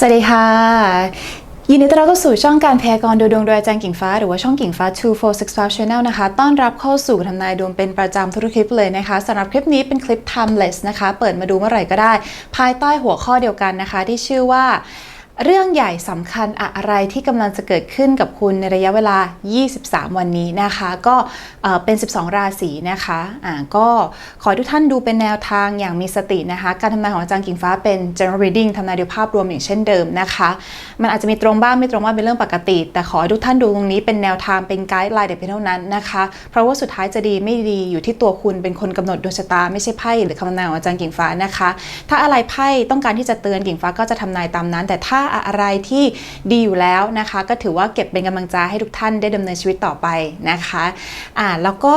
สวัสดีค่ะ ยินดีต้อนรับเข้าสู่ช่องการพยากรณ์ดูดวงโดยอาจารย์กิ่งฟ้า หรือว่าช่องกิ่งฟ้า 2465 Channel นะคะ ต้อนรับเข้าสู่ทำนายดวงเป็นประจำทุกคลิปเลยนะคะสำหรับคลิปนี้เป็นคลิป timeless นะคะ เปิดมาดูเมื่อไหร่ก็ได้ ภายใต้หัวข้อเดียวกันนะคะ ที่ชื่อว่า เรื่องใหญ่สำคัญอะไรที่กำลังจะเกิดขึ้นกับคุณในระยะเวลา 23 วันนี้นะคะ ก็เป็น 12 ราศีนะคะอ่าก็ขอทุกท่านดูเป็นแนวทางอย่างมีสตินะคะ การทำนายของอาจารย์กิ่งฟ้าเป็น general reading ทำนายโดยภาพรวมอย่างเช่นเดิมนะคะ มันอาจจะมีตรงบ้างไม่ตรงบ้างเป็นเรื่องปกติ แต่ขอให้ทุกท่านดูตรงนี้เป็นแนวทางเป็นไกด์ไลน์แต่เพียงเท่านั้นนะคะ เพราะว่าสุดท้ายจะดีไม่ดีอยู่ที่ตัวคุณเป็นคนกำหนดดวงชะตาไม่ใช่ไพ่หรือคำทำนายของอาจารย์กิ่งฟ้านะคะ ถ้าอะไรไพ่ต้องการที่จะเตือนกิ่งฟ้าก็จะทำนายตามนั้น แต่ถ้าอะไรที่ดีอยู่แล้วนะคะ ก็ถือว่าเก็บเป็นกำลังใจให้ทุกท่านได้ดำเนินชีวิตต่อไปนะคะอ่าแล้วก็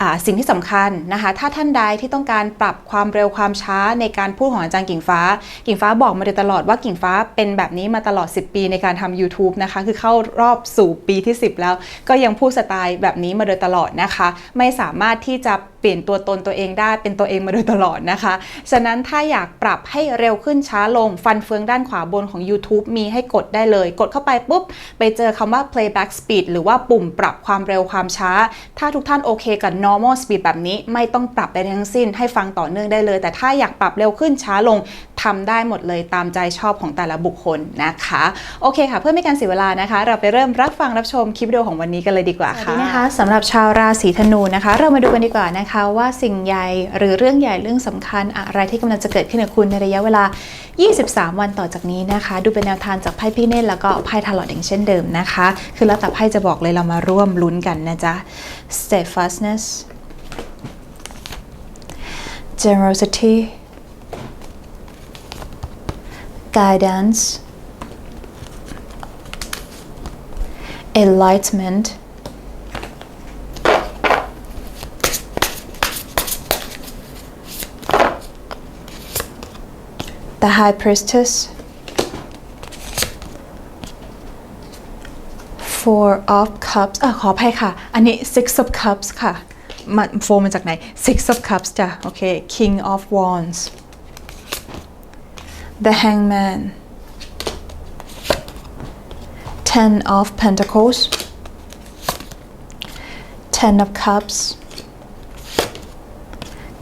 อ่าสิ่งที่สำคัญนะคะ ถ้าท่านใดที่ต้องการปรับความเร็วความช้าในการพูดของอาจารย์กิ่งฟ้า กิ่งฟ้าบอกมาโดยตลอดว่ากิ่งฟ้าเป็นแบบนี้มาตลอด 10 ปีในการทำ YouTube นะคะ คือเข้ารอบสู่ปีที่ 10 แล้ว ก็ยังพูดสไตล์แบบนี้มาโดยตลอดนะคะ ไม่สามารถที่จะ เปลี่ยนตัวตนตัวเองได้เป็นตัวเองมาโดยตลอดนะคะ ฉะนั้นถ้าอยากปรับให้เร็วขึ้นช้าลงฟันเฟืองด้านขวาบนของ YouTube มีให้กดได้เลย กดเข้าไปปุ๊บ ไปเจอคำว่า playback speed หรือว่าปุ่มปรับความเร็วความช้า ถ้าทุกท่านโอเคกับ normal speed แบบนี้ไม่ต้องปรับไปทั้งสิ้นให้ฟังต่อเนื่องได้เลย แต่ถ้าอยากปรับเร็วขึ้นช้าลง ทำได้หมดเลยตามใจชอบของแต่ละบุคคลนะคะ โอเคค่ะ เพื่อไม่การเสียเวลานะคะ เราไปเริ่มรับฟังรับชมคลิปวิดีโอของวันนี้กันเลยดีกว่าค่ะนะคะสำหรับชาวราศีธนูนะคะ เรามาดูกันดีกว่านะคะ ว่าสิ่งใหญ่หรือเรื่องใหญ่เรื่องสำคัญอะไรที่กำลังจะเกิดขึ้นกับคุณในระยะเวลา 23 วันต่อจากนี้นะคะ ดูเป็นแนวทางจากไพ่พี่เนตแล้วก็ไพ่ทาร์ลอตอย่างเช่นเดิมนะคะ คือแล้วแต่ไพ่จะบอกเลยเรามาร่วมลุ้นกันนะจ๊ะ steadfastness generosity guidance enlightenment the high priestess four of cups อ่ะขออภัยค่ะ อันนี้ six of cups ค่ะมาโฟมาจากไหน six of cups จ้ะ โอเค king of wands the hangman. Ten of pentacles ten of cups.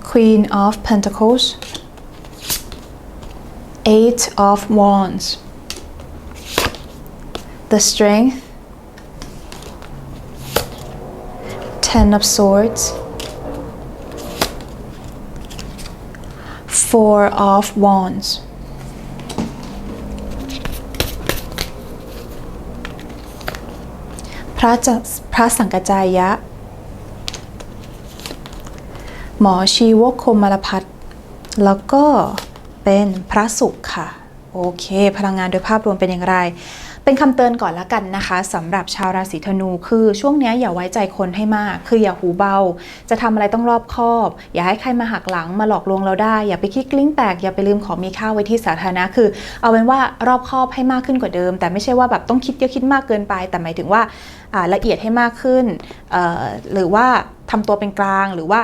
Queen of pentacles eight of wands. The strength. Ten of Swords, Four of Wands. พระจะพระสังกจายะ หมอชีวกคมารพัฒแล้วก็เป็นพระสุขค่ะ โอเค พลังงานโดยภาพรวมเป็นอย่างไร เป็นคำเตือนก่อนละกันนะคะสำหรับชาวราศีธนูคือช่วงนี้อย่าไว้ใจคนให้มาก คืออย่าหูเบา จะทำอะไรต้องรอบคอบ อย่าให้ใครมาหักหลังมาหลอกลวงเราได้ อย่าไปคิดกลิ้งแตก อย่าไปลืมของมีค่าไว้ที่สาธารณะคือ เอาเป็นว่ารอบคอบให้มากขึ้นกว่าเดิม แต่ไม่ใช่ว่าแบบต้องคิดเยอะคิดมากเกินไป แต่หมายถึงว่าละเอียดให้มากขึ้น หรือว่าทำตัวเป็นกลางหรือว่า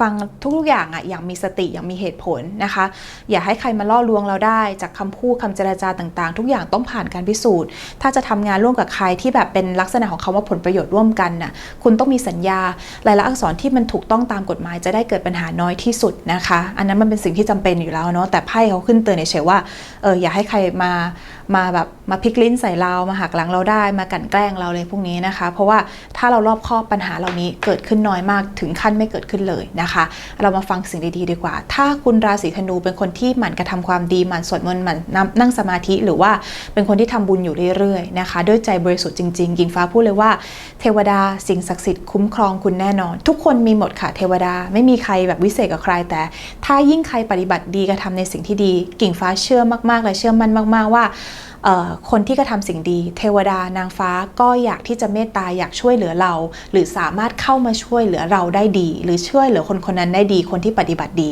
ฟังทุกๆอย่างอะอย่างมีสติอย่างมีเหตุผลนะคะ อย่าให้ใครมาล่อลวงเราได้ จากคำพูดคำเจรจาต่างๆ ทุกอย่างต้องผ่านการพิสูจน์ ถ้าจะทำงานร่วมกับใครที่แบบเป็นลักษณะของคำว่าผลประโยชน์ร่วมกันน่ะคุณต้องมีสัญญาลายลักษณ์อักษรที่มันถูกต้องตามกฎหมายจะได้เกิดปัญหาน้อยที่สุดนะคะ อันนั้นมันเป็นสิ่งที่จำเป็นอยู่แล้วเนาะแต่ไพ่เขาขึ้นเตือนเฉยว่าเอออย่าให้ใครมามาแบบมาพลิกลิ้นใส่เรามาหักหลังเราได้ มากลั่นแกล้งเราเลยพวกนี้นะคะ เพราะว่าถ้าเรารอบคอบปัญหาเหล่านี้เกิดขึ้นน้อยมากถึงขั้นไม่เกิดขึ้นเลยนะคะ เรามาฟังสิ่งดีๆดีกว่า ถ้าคุณราศีธนูเป็นคนที่หมั่นกระทำความดีหมั่นสวดมนต์หมั่นนั่งสมาธิหรือว่าเป็นคนที่ทำบุญอยู่เรื่อยๆนะคะ ด้วยใจบริสุทธิ์จริงๆกิ่งฟ้าพูดเลยว่าเทวดาสิ่งศักดิ์สิทธิ์คุ้มครองคุณแน่นอน ทุกคนมีหมดค่ะเทวดาไม่มีใครแบบวิเศษกับใครแต่ ถ้ายิ่งใครปฏิบัติดีกระทำในสิ่งที่ดี กิ่งฟ้าเชื่อมากๆและเชื่อมั่นมาก ๆว่า คนที่กระทำสิ่งดี เทวดานางฟ้าก็อยากที่จะเมตตาอยากช่วยเหลือเรา หรือสามารถเข้ามาช่วยเหลือเราได้ดี หรือช่วยเหลือคนคนนั้นได้ดีคนที่ปฏิบัติดี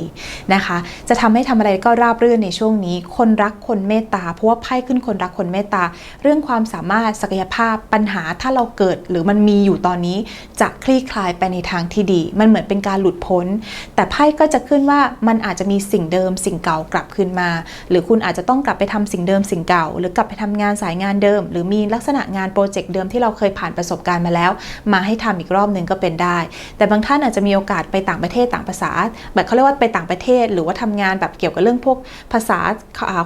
นะคะ จะทำให้ทำอะไรก็ราบรื่นในช่วงนี้ คนรักคนเมตตาเพราะว่าไพ่ขึ้นคนรักคนเมตตา เรื่องความสามารถศักยภาพปัญหาถ้าเราเกิด หรือมันมีอยู่ตอนนี้จะคลี่คลายไปในทางที่ดี มันเหมือนเป็นการหลุดพ้น แต่ไพ่ก็จะขึ้นว่ามันอาจจะมีสิ่งเดิม สิ่งเก่ากลับคืนมา หรือคุณอาจจะต้องกลับไปทำสิ่งเดิมสิ่งเก่าหรือกลับไปทำงานสายงานเดิม หรือมีลักษณะงานโปรเจกต์เดิมที่เราเคยผ่านประสบการณ์มาแล้ว มาให้ทำอีกรอบหนึ่งก็เป็นได้ แต่บางท่านอาจจะมีโอกาสไปต่างประเทศต่างภาษา แบบเขาเรียกว่าไปต่างประเทศ หรือว่าทำงานแบบเกี่ยวกับเรื่องพวกภาษา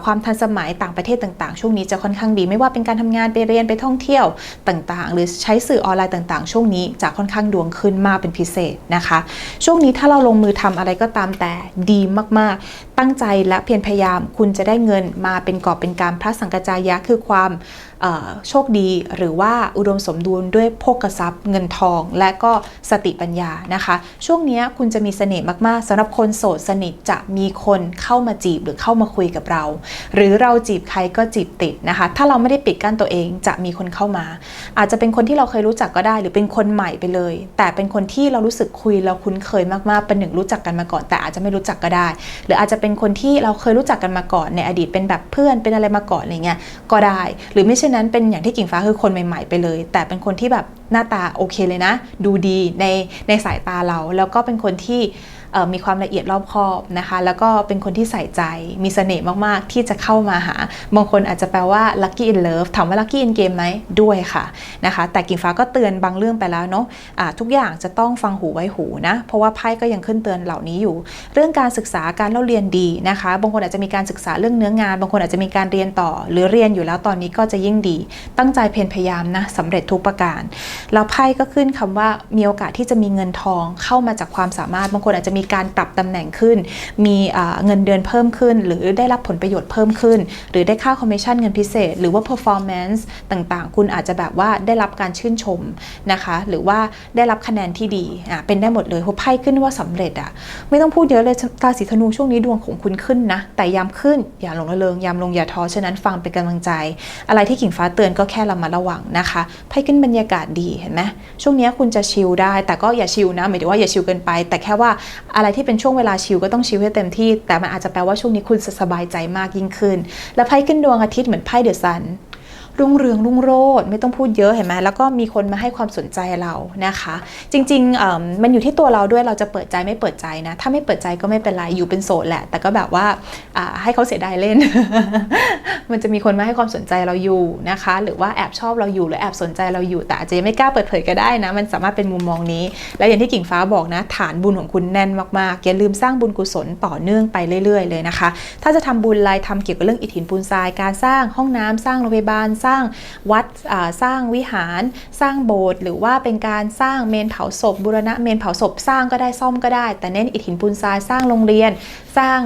ความทันสมัยต่างประเทศต่างๆ ช่วงนี้จะค่อนข้างดี ไม่ว่าเป็นการทำงานไปเรียนไปท่องเที่ยวต่างๆ หรือใช้สื่อออนไลน์ต่างๆ ช่วงนี้จะค่อนข้างดวงขึ้นมากเป็นพิเศษนะคะ ช่วงนี้ถ้าเราลงมือทำอะไรก็ตามแต่ดีมากๆ ตั้งใจและเพียรพยายาม คุณจะได้เงินมาเป็นกอบเป็นการพระสังกจายะคือความโชคดีหรือว่าอุดมสมดุลด้วยโภคทรัพย์ เงินทอง และก็สติปัญญานะคะ ช่วงนี้คุณจะมีเสน่ห์มากๆสำหรับคนโสดสนิทจะมีคนเข้ามาจีบหรือเข้ามาคุยกับเรา หรือเราจีบใครก็จีบติดนะคะ ถ้าเราไม่ได้ปิดกั้นตัวเองจะมีคนเข้ามา อาจจะเป็นคนที่เราเคยรู้จักก็ได้ หรือเป็นคนใหม่ไปเลย แต่เป็นคนที่เรารู้สึกคุยเราคุ้นเคยมากๆเป็นหนึ่งรู้จักกันมาก่อน แต่อาจจะไม่รู้จักก็ได้ หรืออาจจะเป็นคนที่เราเคยรู้จักกันมาก่อนในอดีตเป็นแบบเพื่อนเป็นอะไรมาก่อนอะไรเงี้ยก็ได้ หรือไม่เช่นนั้นเป็นอย่างที่กิ่งฟ้าคือคนใหม่ ๆ ไปเลย แต่เป็นคนที่แบบหน้าตาโอเคเลยนะ ดูดีในในสายตาเรา แล้วก็เป็นคนที่มีความละเอียดรอบคอบนะคะ แล้วก็เป็นคนที่ใส่ใจ มีเสน่ห์มาก ๆ ที่จะเข้ามาหา บางคนอาจจะแปลว่า lucky in love ถามว่า lucky in game ไหมด้วยค่ะนะคะ แต่กิ่งฟ้าก็เตือนบางเรื่องไปแล้วเนาะะทุกอย่างจะต้องฟังหูไว้หูนะ เพราะว่าไพ่ก็ยังขึ้นเตือนเหล่านี้อยู่ เรื่องการศึกษาการเล่าเรียนดีนะคะ บางคนอาจจะมีการศึกษาเรื่องเนื้องาน บางคนอาจจะมีการเรียนต่อ หรือเรียนอยู่แล้วตอนนี้ก็จะยิ่งดี ตั้งใจเพียรพยายามนะสำเร็จทุกประการแล้วไพ่ก็ขึ้นคำว่ามีโอกาสที่จะมีเงินทองเข้ามาจากความสามารถบางคนอาจจะมีการปรับตำแหน่งขึ้น มีเงินเดือนเพิ่มขึ้น หรือได้รับผลประโยชน์เพิ่มขึ้น หรือได้ค่าคอมมิชชั่นเงินพิเศษ หรือว่า performance ต่างๆ คุณอาจจะแบบว่าได้รับการชื่นชมนะคะหรือว่าได้รับคะแนนที่ดีอะเป็นได้หมดเลยเพราะไพ่ขึ้นว่าสำเร็จอะไม่ต้องพูดเยอะเลยราศีธนูช่วงนี้ดวงของคุณขึ้นนะ แต่ยามขึ้นอย่าหลงระเริงยามลงอย่าท้อฉะนั้นฟังเป็นกำลังใจ อะไรที่กิ่งฟ้าเตือนก็แค่เระมัดระวังนะคะไพ่ขึ้นบรรยากาศดีเห็นไหมช่วงนี้คุณจะชิลได้ แต่ก็อย่าชิลนะหมายถึงว่าอย่าชิลเกินไป แต่แค่ว่าอะไรที่เป็นช่วงเวลาชิลก็ต้องชิลให้เต็มที่ แต่มันอาจจะแปลว่าช่วงนี้คุณจะสบายใจมากยิ่งขึ้น และไพ่ขึ้นดวงอาทิตย์เหมือนไพ่เดอะซัน รุ่งเรืองรุ่งโรจน์ไม่ต้องพูดเยอะเห็นไหมแล้วก็มีคนมาให้ความสนใจเรานะคะ จริงๆมันอยู่ที่ตัวเราด้วยเราจะเปิดใจไม่เปิดใจนะ ถ้าไม่เปิดใจก็ไม่เป็นไรอยู่เป็นโสดแหละ แต่ก็แบบว่าอ่าให้เขาเสียดายเล่น มันจะมีคนมาให้ความสนใจเราอยู่นะคะ หรือว่าแอบชอบเราอยู่หรือแอบสนใจเราอยู่แต่อาจจะยังไม่กล้าเปิดเผยก็ได้นะ มันสามารถเป็นมุมมองนี้ แล้วอย่างที่กิ่งฟ้าบอกนะ ฐานบุญของคุณแน่นมากๆอย่าลืมสร้างบุญกุศลต่อเนื่องไปเรื่อย ๆ เลยนะคะ ถ้าจะทำบุญอะไรทำเกี่ยวกับเรื่องอิฐหินปูนทรายการสร้างห้องน้ำสร้างโรงพยาบาลสร้างวัดสร้างวิหาร สร้างโบสถ์หรือว่าเป็นการสร้างเมนเผาศพบุรณะเมนเผาศพสร้างก็ได้ซ่อมก็ได้ แต่เน้นอิฐหินปูนทรายสร้างโรงเรียน สร้าง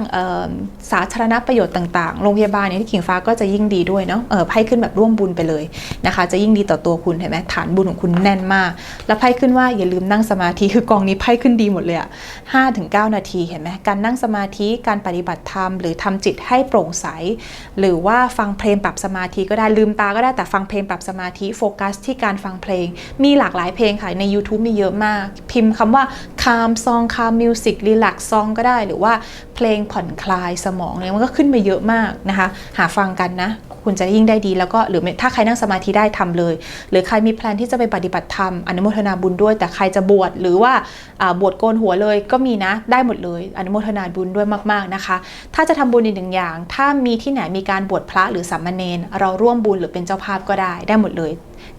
สาธารณประโยชน์ต่างๆ โรงพยาบาลเนี่ยที่ขิงฟ้าก็จะยิ่งดีด้วยเนาะไพ่ขึ้นแบบร่วมบุญไปเลยนะคะ จะยิ่งดีต่อตัวคุณเห็นไหมฐานบุญของคุณแน่นมาก แล้วไพ่ขึ้นว่าอย่าลืมนั่งสมาธิคือกองนี้ไพ่ขึ้นดีหมดเลยอะห้าถึงเก้านาทีเห็นไหมการนั่งสมาธิการปฏิบัติธรรมหรือทำจิตให้โปร่งใส หรือว่าฟังเพลงปรับสมาธิก็ได้ลืมตาก็ได้แต่ฟังเพลงปรับสมาธิโฟกัส ที่การฟังเพลง มีหลากหลายเพลงค่ะใน YouTube มีเยอะมาก พิมพ์คำว่า calm song calm music relax song ก็ได้หรือว่าเพพลงผ่อนคลายสมองเนี่ยมันก็ขึ้นมาเยอะมากนะคะ หาฟังกันนะคุณจะยิ่งได้ดีแล้วก็หรือถ้าใครนั่งสมาธิได้ทำเลย หรือใครมีแพลนที่จะไปปฏิบัติธรรมอนุโมทนาบุญด้วย แต่ใครจะบวชหรือว่าบวชโกนหัวเลยก็มีนะได้หมดเลย อนุโมทนาบุญด้วยมากๆนะคะ ถ้าจะทำบุญอีกหนึ่งอย่าง ถ้ามีที่ไหนมีการบวชพระหรือสามเณรเราร่วมบุญหรือเป็นเจ้าภาพก็ได้ได้หมดเลย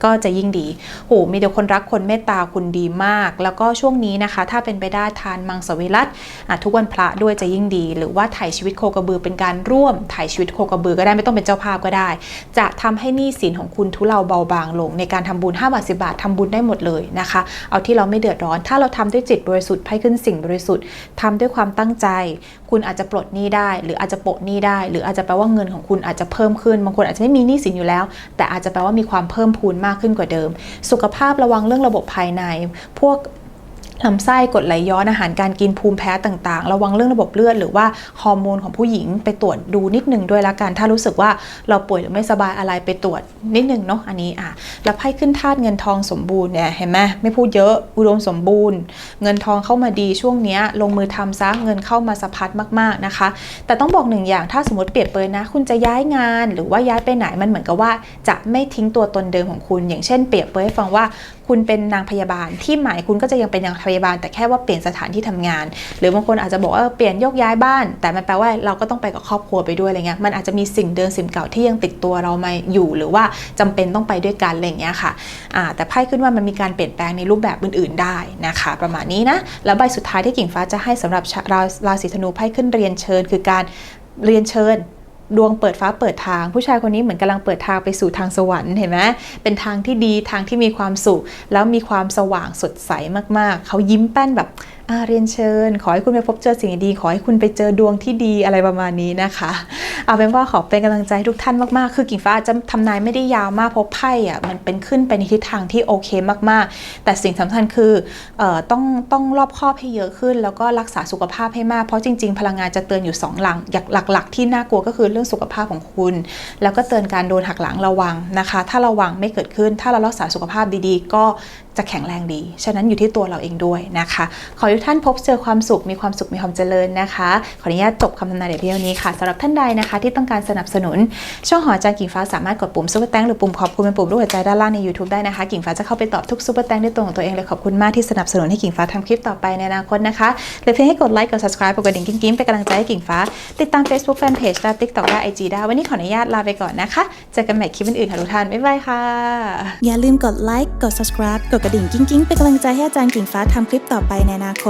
ก็จะยิ่งดี โห มีแต่คนรักคนเมตตาคุณดีมาก แล้วก็ช่วงนี้นะคะ ถ้าเป็นไปได้ทานมังสวิรัตทุกวันพระด้วยจะยิ่งดี หรือว่าถ่ายชีวิตโคกระบือเป็นการร่วมถ่ายชีวิตโคกระบือก็ได้ไม่ต้องเป็นเจ้าภาพก็ได้ จะทำให้หนี้สินของคุณทุเลาเบาบางลง ในการทำบุญ5บาท10 บาททำบุญได้หมดเลยนะคะ เอาที่เราไม่เดือดร้อน ถ้าเราทำด้วยจิตบริสุทธิ์ไพ่ขึ้นสิ่งบริสุทธิ์ทำด้วยความตั้งใจ คุณอาจจะปลดหนี้ได้ หรืออาจจะโปะหนี้ได้ หรืออาจจะแปลว่าเงินของคุณอาจจะเพิ่มขึ้นบางคนอาจจะไม่มีหนี้สินอยู่แล้ว แต่อาจจะแปลว่ามีความเพิ่มพูนมากขึ้นกว่าเดิม สุขภาพระวังเรื่องระบบภายใน พวก ลำไส้กดไหลย้อนอาหารการกินภูมิแพ้ต่างๆ ระวังเรื่องระบบเลือดหรือว่าฮอร์โมนของผู้หญิงไปตรวจดูนิดนึงด้วยละกัน ถ้ารู้สึกว่าเราป่วยหรือไม่สบายอะไรไปตรวจนิดนึงเนาะอันนี้อะแล้วไพ่ขึ้นธาตุเงินทองสมบูรณ์เนี่ยเห็นไหมไม่พูดเยอะอุดมสมบูรณ์ เงินทองเข้ามาดีช่วงนี้ลงมือทำซะเงินเข้ามาสะพัดมากๆนะคะ แต่ต้องบอกหนึ่งอย่างถ้าสมมติเปรียบเปยนะ คุณจะย้ายงานหรือว่าย้ายไปไหนมันเหมือนกับว่า จะไม่ทิ้งตัวตนเดิมของคุณ อย่างเช่น เปรียบเปยให้ฟังว่า คุณเป็นนางพยาบาล ที่หมายคุณก็จะยังเป็นนางพยาบาล แต่แค่ว่าเปลี่ยนสถานที่ทำงาน หรือบางคนอาจจะบอกว่าเปลี่ยนยกย้ายบ้าน แต่มันแปลว่าเราก็ต้องไปกับครอบครัวไปด้วยอะไรเงี้ยมันอาจจะมีสิ่งเดิมสิ่งเก่าที่ยังติดตัวเรามาอยู่ หรือว่าจำเป็นต้องไปด้วยกันอะไรเงี้ยค่ะแต่ไพ่ขึ้นว่ามันมีการเปลี่ยนแปลงในรูปแบบอื่น ๆได้นะคะ ประมาณนี้นะแล้วใบสุดท้ายที่กิ่งฟ้าจะให้สำหรับชาวราราศีธนูไพ่ขึ้นเรียนเชิญ คือการเรียนเชิญ ดวงเปิดฟ้าเปิดทาง ผู้ชายคนนี้เหมือนกำลังเปิดทางไปสู่ทางสวรรค์เห็นไหมเป็นทางที่ดีทางที่มีความสุข แล้วมีความสว่างสดใสมากๆ เขายิ้มแป้นแบบ เรียนเชิญ ขอให้คุณไปพบเจอสิ่งดี ขอให้คุณไปเจอดวงที่ดีอะไรประมาณนี้นะคะ เอาเป็นว่าขอเป็นกำลังใจให้ทุกท่านมากๆ คือกิ่งฟ้าจะทำนายไม่ได้ยาวมากเพราะไพ่อะมันเป็นขึ้นไปในทิศทางที่โอเคมากๆ แต่สิ่งสำคัญคือออต้องต้องรอบคอบให้เยอะขึ้น แล้วก็รักษาสุขภาพให้มากเพราะจริง ๆ พลังงานจะเตือนอยู่สองหลังอย่างหลักๆ ที่น่ากลัวก็คือเรื่องสุขภาพของคุณ แล้วก็เตือนการโดนหักหลังระวังนะคะ ถ้าระวังไม่เกิดขึ้น ถ้าเรารักษาสุขภาพดีๆ ก็จะแข็งแรงดี ฉะนั้นอยู่ที่ตัวเราเองด้วยนะคะ ขอให้ท่านพบเจอความสุขมีความสุขมีความเจริญนะคะ ขออนุญาตจบคำทำนายเดี๋ยวเพียงนี้ค่ะสำหรับท่านใดนะคะที่ต้องการสนับสนุน ช่องหอจารย์กิ่งฟ้าสามารถกดปุ่มซุปเปอร์แตงหรือปุ่มขอบคุณเป็นปุ่มรูปหัวใจด้านล่างใน YouTube ได้นะคะ กิ่งฟ้าจะเข้าไปตอบทุกซุปเปอร์แตงด้วยตัวของตัวเองเลยขอบคุณมากที่สนับสนุนให้กิ่งฟ้าทำคลิปต่อไปในอนาคตนะคะเหลยเพียงให้กดไลค์กด subscribe กดกระดิ่งกิ๊งๆเป็นกำลังใจให้กิ่งฟ้า ติดตาม Facebook Fanpage และ TikTok และ IG ได้วันนี้ขออนุญาตลาไปก่อนนะคะเจอกันใหม่คลิปอื่นๆค่ะทุกท่านบ๊ายบายค่ะอย่าลืมกดไลค์กด subscribe กดกระดิ่งกิ้งๆเป็นกำลังใจให้อาจารย์กิ่งฟ้าทำคลิปต่อไปในอนาค